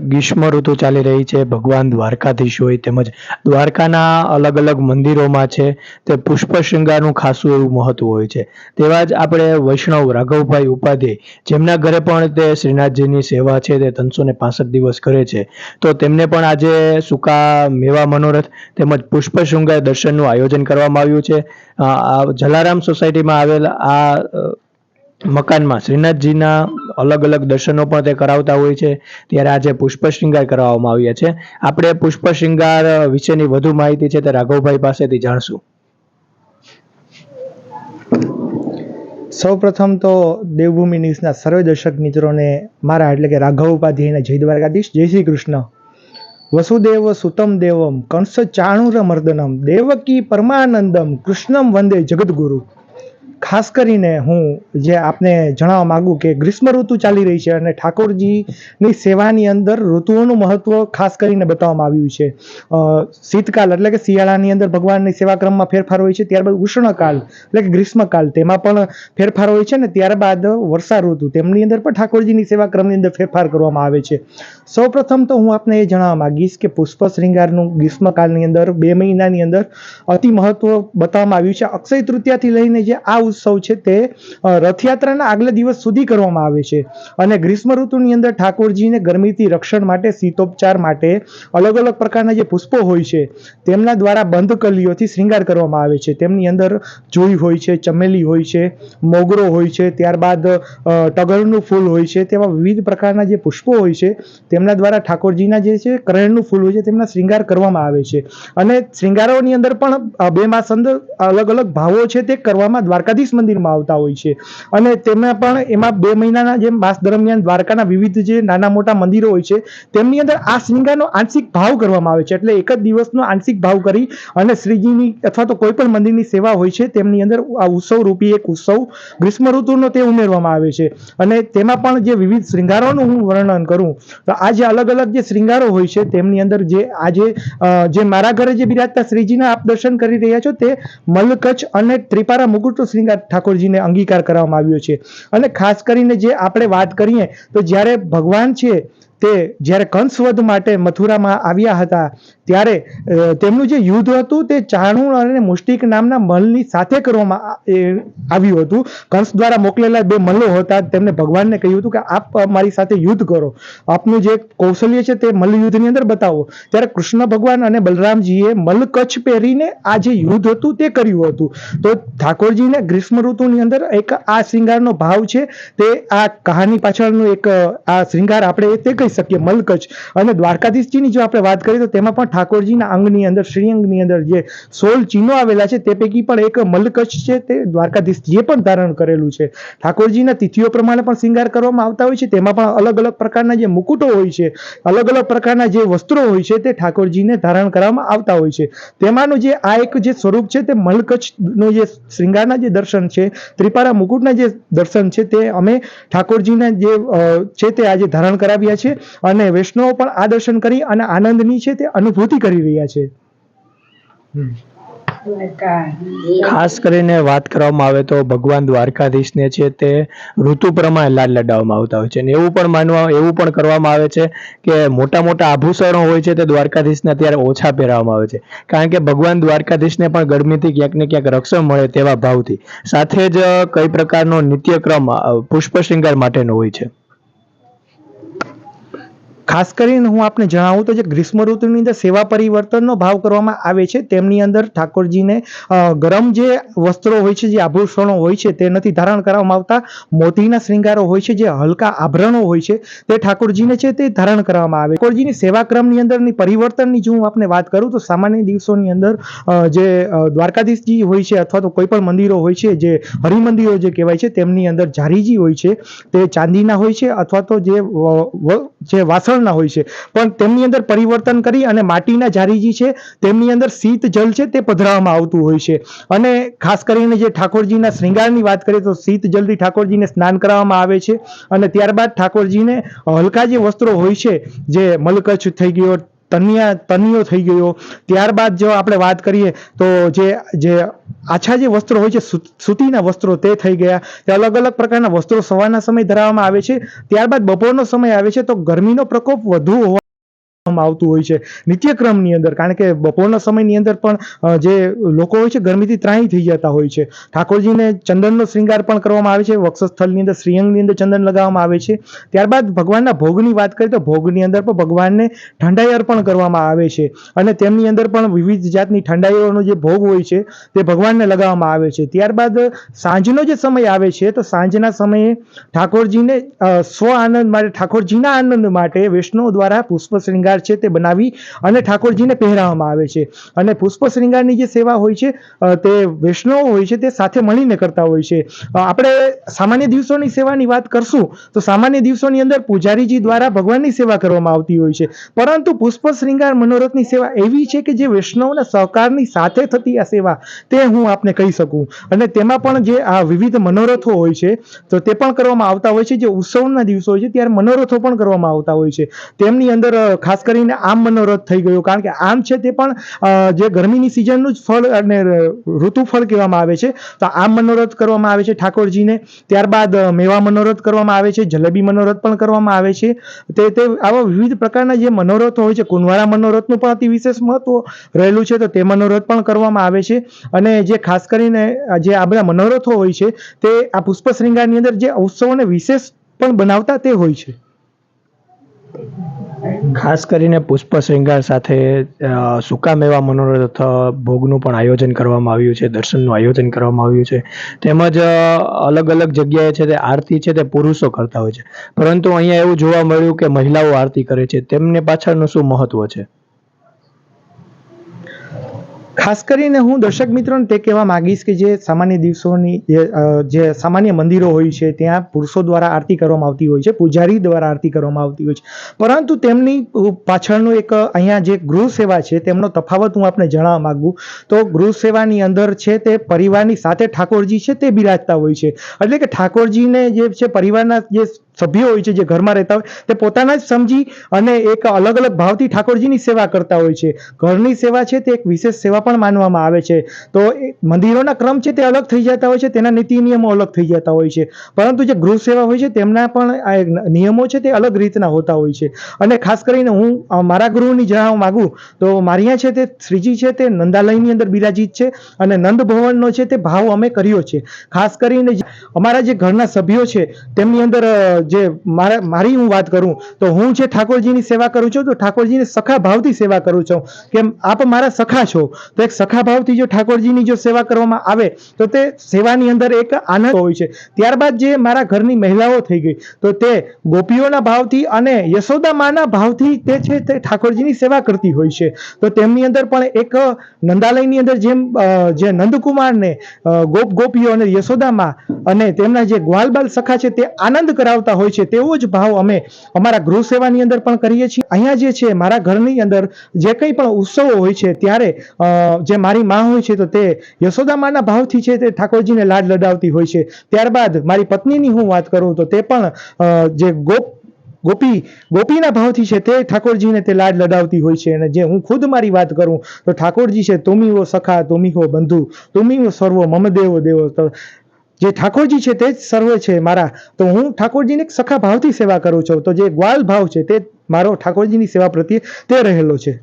ગ્રીષ્મ ઋતુ ચાલી રહી છે, ભગવાન દ્વારકાધીશ હોય તેમજ દ્વારકાના અલગ અલગ મંદિરોમાં છે, તે પુષ્પ શૃંગારનું ખાસું એવું મહત્વ હોય છે. તેવા જ આપણે વૈષ્ણવ રાઘવભાઈ ઉપાધ્યાય, જેમના ઘરે પણ તે શ્રીનાથજીની સેવા છે, તે ત્રણસો ને પાસઠ દિવસ કરે છે, તો તેમને પણ આજે સૂકા મેવા મનોરથ તેમજ પુષ્પ શૃંગાર દર્શનનું આયોજન કરવામાં આવ્યું છે. જલારામ સોસાયટીમાં આવેલ આ મકાનમાં શ્રીનાથજીના અલગ અલગ દર્શનો પણ તે કરાવતા હોય છે. ત્યારે આજે પુષ્પ શ્રૃંગાર કરાવવામાં આવ્યા છે. આપણે પુષ્પ શ્રૃંગાર વિશેની વધુ માહિતી છે તે રાઘવભાઈ પાસેથી જાણશું. સૌપ્રથમ તો દેવભૂમિ ન્યૂઝના સર્વે દર્શક મિત્રોને મારા એટલે કે રાઘવ ઉપાધ્યાયના જય દ્વારકાધીશ, જય શ્રી કૃષ્ણ. વસુદેવ સુતમ દેવમ કંસ ચાણુર મર્દનમ, દેવકી પરમાનંદમ, કૃષ્ણમ વંદે જગદગુરુ. ખાસ કરીને હું જે આપને જણાવવા માગું કે ગ્રીષ્મ ઋતુ ચાલી રહી છે અને ઠાકોરજીની સેવાની અંદર ઋતુઓનું મહત્વ ખાસ કરીને બતાવવામાં આવ્યું છે. શીતકાળ એટલે કે શિયાળાની અંદર ભગવાનની સેવા ક્રમમાં ફેરફાર હોય છે, ત્યારબાદ ઉષ્ણકાલ એટલે કે ગ્રીષ્મકાલ તેમાં પણ ફેરફાર હોય છે ને ત્યારબાદ વર્ષા ઋતુ તેમની અંદર પણ ઠાકોરજીની સેવા ક્રમની અંદર ફેરફાર કરવામાં આવે છે. સૌપ્રથમ તો હું આપને એ જણાવવા માગીશ કે પુષ્પ શ્રૃંગારનું ગ્રીષ્મકાલની અંદર બે મહિનાની અંદર અતિ મહત્વ બતાવવામાં આવ્યું છે. અક્ષય તૃતીયાથી લઈને જે આ ઉત્સવ છે તે રથયાત્રાના આગલા દિવસ સુધી કરવામાં આવે છે. અને ગ્રીષ્મ ઋતુની અંદર ઠાકોરજીને ગરમીથી રક્ષણ માટે, શીતોપચાર માટે અલગ અલગ પ્રકારના જે પુષ્પો હોય છે, તેમના દ્વારા બંધ કલીઓથી શ્રૃંગાર કરવામાં આવે છે. તેમની અંદર જોઈ હોય છે, ચમેલી હોય છે, મોગરો હોય છે, ત્યારબાદ ટગરનું ફૂલ હોય છે, તેવા વિવિધ પ્રકારના જે પુષ્પો હોય છે, તેમના દ્વારા ઠાકોરજીના જે છે કરણનું ફૂલ હોય છે, તેમના શ્રૃંગાર કરવામાં આવે છે. અને શ્રૃંગારોની અંદર પણ બે માસ અંદર અલગ અલગ ભાવો છે તે કરવામાં દ્વારકાધીશ મંદિરમાં આવતા હોય છે. અને તેમાં પણ એમાં બે મહિનાના જે માસ દરમિયાન દ્વારકાના વિવિધ જે નાના મોટા મંદિરો હોય છે, તેમની અંદર આ શૃંગારનો આંશિક ભાવ કરવામાં આવે છે. એટલે એક જ દિવસનો આંશિક ભાવ કરી અને શ્રીજીની અથવા તો કોઈ પણ મંદિરની સેવા હોય છે, તેમની અંદર આ ઉત્સવ રૂપી એક ઉત્સવ ગ્રીષ્મ ઋતુનો તે ઉમેરવામાં આવે છે. અને તેમાં પણ જે વિવિધ શ્રૃંગારોનું હું વર્ણન કરું, તો આ જે અલગ અલગ જે શ્રૃંગારો હોય છે, તેમની અંદર જે આજે જે મારા ઘરે જે બિરાજતા શ્રીજીના આપ દર્શન કરી રહ્યા છો, તે મલકચ્છ અને ત્રિપારા મુકુટ શૃંગાર ઠાકોરજીને અંગીકાર કરવામાં આવ્યો છે. અને ખાસ કરીને જે આપણે વાત કરીએ, તો જ્યારે ભગવાન છે તે જ્યારે કંસવધ માટે મથુરામાં આવ્યા હતા, ત્યારે તેમનું જે યુદ્ધ હતું તે ચાણુણ અને મુષ્ટિક નામના મલની સાથે કરવામાં આવ્યું હતું. કંસ દ્વારા મોકલેલા બે મલ્લો હતા. તેમને ભગવાનને કહ્યું હતું કે, આપ મારી સાથે યુદ્ધ કરો. આપનું જે કૌશલ્ય છે તે મલ્લ યુદ્ધની અંદર બતાવો. ત્યારે કૃષ્ણ ભગવાન અને બલરામજીએ મલ્લકચ્છ પહેરીને આ જે યુદ્ધ હતું તે કર્યું હતું. તો ઠાકોરજીને ગ્રીષ્મ ઋતુની અંદર એક આ શૃંગારનો ભાવ છે. તે આ કહાની પાછળનું એક આ શ્રૃંગાર આપણે તે કહી શકીએ મલકચ્છ અને દ્વારકાધીશજીની જો આપણે વાત કરીએ તો તેમાં પણ ઠાકોરજીના અંગની અંદર શ્રીઅંગની અંદર જે સોળ ચિહ્નો આવેલા છે, તે પૈકી પણ એક મલકચ્છ છે, તે દ્વારકાધીશજીએ પણ ધારણ કરેલું છે. ઠાકોરજીના તિથિઓ પ્રમાણે પણ શૃંગાર કરવામાં આવતા હોય છે. તેમાં પણ અલગ અલગ પ્રકારના જે મુકુટો હોય છે, અલગ અલગ પ્રકારના જે વસ્ત્રો હોય છે, તે ઠાકોરજીને ધારણ કરવામાં આવતા હોય છે. તેમાંનું જે આ એક જે સ્વરૂપ છે, તે મલકચ્છનું જે શૃંગારના જે દર્શન છે, ત્રિપારા મુકુટના જે દર્શન છે, તે અમે ઠાકોરજીના જે છે તે આજે ધારણ કરાવ્યા છે. અને વૈષ્ણવો પણ આ દર્શન કરી અને આનંદની છે તે અનુભૂતિ કરી રહ્યા છે. ખાસ કરીને વાત કરવામાં આવે તો ભગવાન દ્વારકાધીશને છે તે ઋતુ પ્રમાણે લાડ લડાવવામાં આવતા હોય છે. અને એવું પણ માનવા એવું પણ કરવામાં આવે છે કે મોટા મોટા આભૂષણો હોય છે તે દ્વારકાધીશને અત્યારે ઓછા પહેરાવવામાં આવે છે. કારણ કે ભગવાન દ્વારકાધીશને પણ ગરમીથી ક્યાંક ને ક્યાંક રક્ષણ મળે તેવા ભાવથી. સાથે જ કઈ પ્રકારનો નિત્યક્રમ પુષ્પ શૃંગાર માટેનો હોય છે. ખાસ કરીને હું આપને જણાવું તો જે ગ્રીષ્મ ઋતુની અંદર સેવા પરિવર્તનનો ભાવ કરવામાં આવે છે, તેમની અંદર ઠાકોરજીને ગરમ જે વસ્ત્રો હોય છે, જે આભૂષણો હોય છે, તે નથી ધારણ કરવામાં આવતા. મોતીના શ્રીંગારો હોય છે, જે હલકા આભરણો હોય છે, તે ઠાકોરજીને છે તે ધારણ કરવામાં આવે. ઠાકોરજીની સેવા ક્રમની અંદરની પરિવર્તનની જો હું આપને વાત કરું તો સામાન્ય દિવસોની અંદર જે દ્વારકાધીશજી હોય છે અથવા તો કોઈ પણ મંદિરો હોય છે, જે હરિમંદિરો જે કહેવાય છે, તેમની અંદર જારીજી હોય છે, તે ચાંદીના હોય છે અથવા તો જે જે વ- જે હોય છે. પણ તેમની અંદર પરિવર્તન કરી અને માટીના જારીજી છે, તેમની અંદર શીત જલ છે તે પધરાવવામાં આવતું હોય છે. અને ખાસ કરીને જે ઠાકોરજીના શ્રૃંગારની વાત કરીએ તો શીત જલથી ઠાકોરજીને સ્નાન કરાવવામાં આવે છે. અને ત્યારબાદ ઠાકોરજીને હલકા જે વસ્ત્રો હોય છે, જે મલકચ્છ થઈ ગયો તનિયા, તનિયો થઈ ગયો. ત્યારબાદ જો આપણે વાત કરીએ તો જે જે આછા જે વસ્ત્રો હોય છે સૂતીના વસ્ત્રો તે થઈ ગયા. તે અલગ અલગ પ્રકારના વસ્ત્રો સવારના સમય ધરાવવામાં આવે છે. ત્યારબાદ બપોરનો સમય આવે છે, તો ગરમીનો પ્રકોપ વધુ હોવા આવતું હોય છે. નિત્યક્રમની અંદર, કારણ કે બપોરના સમયની અંદર પણ જે લોકો હોય છે, ગરમીથી ત્રાહી થઈ જતા હોય છે. ઠાકોરજીને ચંદનનો શ્રૃંગાર પણ કરવામાં આવે છે. વક્ષસ્થળની અંદર શ્રીઅંગની અંદર ચંદન લગાવવામાં આવે છે. ત્યારબાદ ભગવાનના ભોગની વાત કરીએ તો ભોગની અંદર પણ ભગવાનને ઠંડાઈ અર્પણ કરવામાં આવે છે. અને તેમની અંદર પણ વિવિધ જાતની ઠંડાઈઓનો જે ભોગ હોય છે, તે ભગવાનને લગાવવામાં આવે છે. ત્યારબાદ સાંજનો જે સમય આવે છે, તો સાંજના સમયે ઠાકોરજીને સ્વ આનંદ માટે, ઠાકોરજીના આનંદ માટે વૈષ્ણવ દ્વારા પુષ્પ શ્રૃંગાર છે તે બનાવી અને ઠાકોરજીને પહેરાવવામાં આવે છે. અને પુષ્પ શ્રૃંગારની જે સેવા હોય છે તે વૈષ્ણવ હોય છે તે સાથે મળીને કરતા હોય છે. આપણે સામાન્ય દિવસોની સેવાની વાત કરશું તો સામાન્ય દિવસોની અંદર પૂજારીજી દ્વારા ભગવાનની સેવા કરવામાં આવતી હોય છે. પરંતુ પુષ્પ શ્રૃંગાર મનોરથની સેવા એવી છે કે જે વૈષ્ણવના સહકારની સાથે થતી આ સેવા તે હું આપને કહી શકું. અને તેમાં પણ જે આ વિવિધ મનોરથો હોય છે, તો તે પણ કરવામાં આવતા હોય છે. જે ઉત્સવના દિવસો હોય છે, ત્યારે મનોરથો પણ કરવામાં આવતા હોય છે. તેમની અંદર ખાસ કરીને આમ મનોરથ થઈ ગયો. કારણ કે આમ છે તે પણ જે ગરમીની સિઝનનું જ ફળ અને ઋતુફળ કહેવામાં આવે છે, તો આમ મનોરથ કરવામાં આવે છે ઠાકોરજીને. ત્યારબાદ મેવા મનોરથ કરવામાં આવે છે, જલેબી મનોરથ પણ કરવામાં આવે છે. તે તે આવા વિવિધ પ્રકારના જે મનોરથો હોય છે, કુંવારા મનોરથનું પણ અતિ વિશેષ મહત્વ રહેલું છે, તો તે મનોરથ પણ કરવામાં આવે છે. અને જે ખાસ કરીને જે આ બધા મનોરથો હોય છે, તે આ પુષ્પ શ્રૃંગારની અંદર જે ઉત્સવોને વિશેષ પણ બનાવતા તે હોય છે. ખાસ કરીને પુષ્પ શ્રૃંગાર સાથે સુકા મેવા મનોરથ ભોગનું પણ આયોજન કરવામાં આવ્યું છે, દર્શનનું આયોજન કરવામાં આવ્યું છે. તેમજ અલગ અલગ જગ્યાએ છે તે આરતી છે તે પુરુષો કરતા હોય છે. પરંતુ અહીંયા એવું જોવા મળ્યું કે મહિલાઓ આરતી કરે છે. તેમને પાછળનું શું મહત્વ છે? ખાસ કરીને હું દર્શક મિત્રોને તે કહેવા માંગીશ કે જે સામાન્ય દિવસોની, જે સામાન્ય મંદિરો હોય છે, ત્યાં પુરુષો દ્વારા આરતી કરવામાં આવતી હોય છે, પૂજારી દ્વારા આરતી કરવામાં આવતી હોય છે. પરંતુ તેમની પાછળનું એક અહીંયા જે ગૃહ સેવા છે, તેમનો તફાવત હું આપને જણાવવા માગું. તો ગૃહ સેવાની અંદર છે તે પરિવારની સાથે ઠાકોરજી છે તે બિરાજતા હોય છે. એટલે કે ઠાકોરજીને જે છે પરિવારના જે સભ્યો હોય છે જે ઘરમાં રહેતા હોય, તે પોતાના જ સમજી અને એક અલગ અલગ ભાવથી ઠાકોરજીની સેવા કરતા હોય છે. ઘરની સેવા છે તે એક વિશેષ સેવા પણ માનવામાં આવે છે. તો મંદિરોના ક્રમ છે તે અલગ થઈ જતા હોય છે, તેના નીતિ નિયમો અલગ થઈ જતા હોય છે. પરંતુ જે ગૃહ સેવા હોય છે તેમના પણ આ નિયમો છે તે અલગ રીતના હોતા હોય છે. અને ખાસ કરીને હું મારા ગૃહની જણાવવા માગું, તો મારી અહીંયા છે તે શ્રીજી છે તે નંદાલયની અંદર બિરાજિત છે અને નંદ ભવનનો છે તે ભાવ અમે કર્યો છે. ખાસ કરીને અમારા જે ઘરના સભ્યો છે તેમની અંદર જે મારા મારી હું વાત કરું, તો હું જે ઠાકોરજીની સેવા કરું છું, તો ઠાકોરજીની સખા ભાવથી સેવા કરું છું. કેમ? આપ મારા સખા છો, તો એક સખા ભાવથી જો ઠાકોરજીની જો સેવા કરવામાં આવે, તો તે સેવાની અંદર એક આનંદ હોય છે. ત્યારબાદ જે મારા ઘરની મહિલાઓ થઈ ગઈ, તો તે ગોપીઓના ભાવથી અને યશોદા માના ભાવથી તે છે તે ઠાકોરજીની સેવા કરતી હોય છે. તો તેમની અંદર પણ એક નંદાલયની અંદર જેમ જે નંદકુમારને ગોપ ગોપીઓ અને યશોદામાં અને તેમના જે ગ્વાલબાલ સખા છે તે આનંદ કરાવતા હોય છે, તેવો જ ભાવ અમે અમારા ગૃહ સેવાની અંદર પણ કરીએ છીએ. અહીંયા જે છે, મારા ઘરની અંદર જે કંઈ પણ ઉત્સવો હોય છે, ત્યારે જે મારી માં હોય છે, તો તે યશોદા માના ભાવથી છે તે ઠાકોરજીને લાડ લડાવતી હોય છે. ત્યારબાદ મારી પત્નીની હું વાત કરું તો તે પણ જે ગોપ, ગોપી, ગોપીના ભાવથી છે તે ઠાકોરજીને તે લાડ લડાવતી હોય છે. અને જે હું ખુદ મારી વાત કરું તો ઠાકોરજી છે, તુમી હો સખા, તુમી હો બંધુ, તુમી સર્વો મમદેવો દેવો જે ઠાકોરજી છે તે જ સર્વે છે મારા. તો હું ઠાકોરજીને સખા ભાવથી સેવા કરું છું. તો જે ગ્વાલ ભાવ છે તે મારો ઠાકોરજીની સેવા પ્રત્યે તે રહેલો છે.